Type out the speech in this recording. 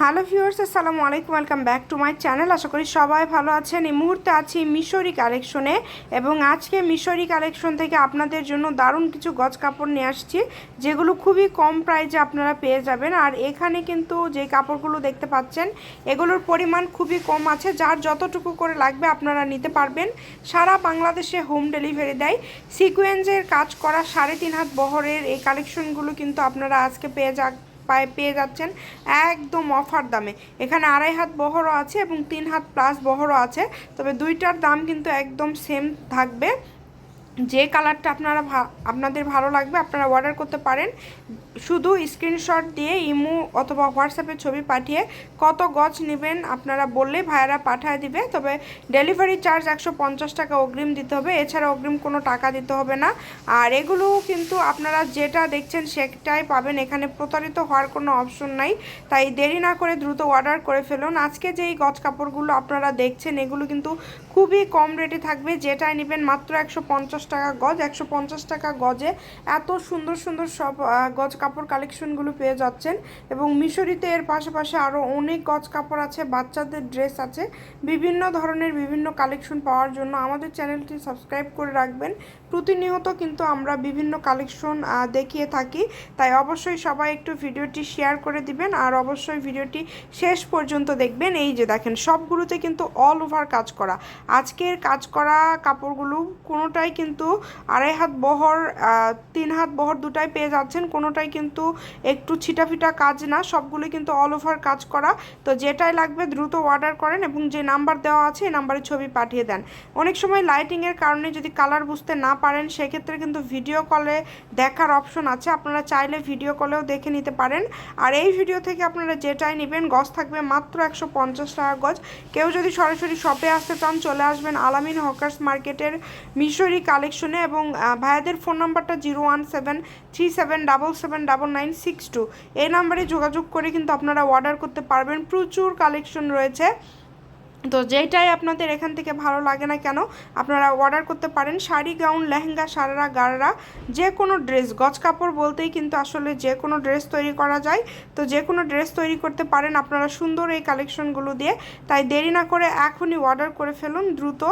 Hello viewers আসসালামু আলাইকুম welcome back to my channel আশা করি সবাই ভালো আছেন। এই মুহূর্তে আছি মিশরি কালেকশনে এবং আজকে মিশরি কালেকশন থেকে আপনাদের জন্য দারুণ কিছু গজ কাপড় নিয়ে আসছি, যেগুলো খুবই কম প্রাইজে আপনারা পেয়ে যাবেন। আর এখানে কিন্তু যে কাপড়গুলো দেখতে পাচ্ছেন, এগুলোর পরিমাণ খুবই কম আছে, যার যতটুকু করে লাগবে আপনারা নিতে পারবেন। সারা বাংলাদেশে হোম ডেলিভারি দেয়। সিকোয়েন্সের কাজ করা সাড়ে তিন হাত বহরের এই কালেকশনগুলো কিন্তু আপনারা আজকে পেয়ে যা পায়ে পেয়ে যাচ্ছেন একদম অফার দামে। এখানে আড়াই হাত বহরও আছে এবং তিন হাত প্লাস বহরও আছে। তবে দুইটার দাম কিন্তু একদম সেম থাকবে। যে কালারটা আপনারা আপনাদের ভালো লাগবে, আপনারা অর্ডার করতে পারেন। শুধু স্ক্রিনশট দিয়ে ইমো অথবা হোয়াটসঅ্যাপে ছবি পাঠিয়ে কত গজ নেবেন আপনারা বললেই ভাইয়ারা পাঠায় দিবে। তবে ডেলিভারি চার্জ একশো পঞ্চাশ টাকা অগ্রিম দিতে হবে। এছাড়া অগ্রিম কোনো টাকা দিতে হবে না। আর এগুলো কিন্তু আপনারা যেটা দেখছেন সেটাই পাবেন। এখানে প্রতারিত হওয়ার কোনো অপশন নাই। তাই দেরি না করে দ্রুত অর্ডার করে ফেলুন। আজকে যেই গজ কাপড়গুলো আপনারা দেখছেন, এগুলো কিন্তু খুবই কম রেটে থাকবে। যেটাই নেবেন মাত্র একশো পঞ্চাশ টাকা গজ, একশো পঞ্চাশ টাকা গজে এত সুন্দর সুন্দর সব গজ কাপড় কালেকশনগুলো পেয়ে যাচ্ছেন। এবং মিশরিতে এর পাশাপাশি আরও অনেক গজ কাপড় আছে, বাচ্চাদের ড্রেস আছে। বিভিন্ন ধরনের বিভিন্ন কালেকশন পাওয়ার জন্য আমাদের চ্যানেলটি সাবস্ক্রাইব করে রাখবেন। প্রতিনিয়ত কিন্তু আমরা বিভিন্ন কালেকশন দেখিয়ে থাকি। তাই অবশ্যই সবাই একটু ভিডিওটি শেয়ার করে দিবেন আর অবশ্যই ভিডিওটি শেষ পর্যন্ত দেখবেন। এই যে দেখেন, সবগুলোতে কিন্তু অল ওভার কাজ করা। আজকের কাজ করা কাপড়গুলো কোনোটাই কিন্তু আড়াই হাত বহর তিন হাত বহর দুটাই পেয়ে যাচ্ছেন, কোনোটাই কিন্তু একটু ছিটাফিটা কাজ না সবগুলো কিন্তু অল ওভার কাজ করা। তো যেটাই লাগবে দ্রুত অর্ডার করেন এবং যে নাম্বার দেওয়া আছে এই নাম্বারে ছবি পাঠিয়ে দেন। অনেক সময় লাইটিংয়ের কারণে যদি কালার বুঝতে না পারেন, সেক্ষেত্রে কিন্তু ভিডিও কলে দেখার অপশন আছে। আপনারা চাইলে ভিডিও কলেও দেখে নিতে পারেন। আর এই ভিডিও থেকে আপনারা যেটাই নেবেন, গজ থাকবে মাত্র একশো পঞ্চাশ টাকা গজ। কেউ যদি সরাসরি শপে আসতে চান, চলে আসবেন আলামিন হকার্স মার্কেটের মিশরি কালেকশনে এবং ভাইয়াদের ফোন নাম্বারটা zero one seven three seven double seven double nine six two এই নাম্বারে যোগাযোগ করে কিন্তু আপনারা অর্ডার করতে পারবেন। প্রচুর কালেকশন রয়েছে। তো যেটাই আপনাদের এখান থেকে ভালো লাগে না কেন, আপনারা অর্ডার করতে পারেন। শাড়ি, গাউন, লেহেঙ্গা, সারারা, গাররা যে কোনো ড্রেস গজ কাপড় বলতেই কিন্তু আসলে যে কোনো ড্রেস তৈরি করা যায়। তো যে কোনো ড্রেস তৈরি করতে পারেন, আপনারা সুন্দর এই কালেকশনগুলো দিয়ে। তাই দেরি না করে এখনই অর্ডার করে ফেলুন, দ্রুত